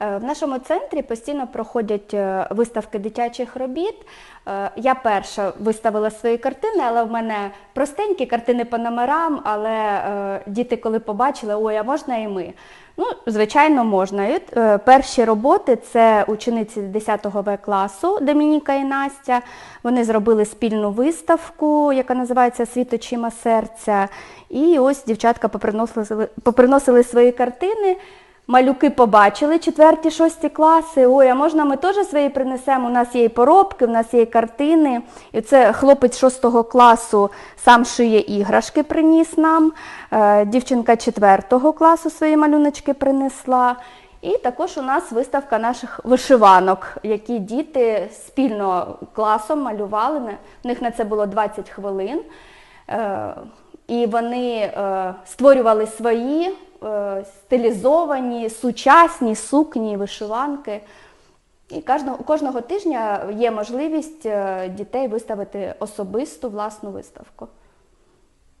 Е, В нашому центрі постійно проходять е, виставки дитячих робіт. Е, Я перша виставила свої картини, але в мене простенькі картини по номерам, але діти, коли побачили, ой, а можна і ми. Ну, звичайно, можна. Перші роботи це учениці 10 В класу Домініка і Настя. Вони зробили спільну виставку, яка називається Світ очима серця. І ось дівчатка поприносили, поприносили свої картини. Малюки побачили четверті, шості класи. Ой, а можна ми теж свої принесемо? У нас є і поробки, у нас є і картини. І це хлопець шостого класу сам шиє іграшки, приніс нам. Е, Дівчинка четвертого класу свої малюночки принесла. І також у нас виставка наших вишиванок, які діти спільно класом малювали. В них на це було 20 хвилин. Е, І вони е, створювали свої стилізовані, сучасні сукні, вишиванки. І кожного, кожного тижня є можливість е, дітей виставити особисту власну виставку.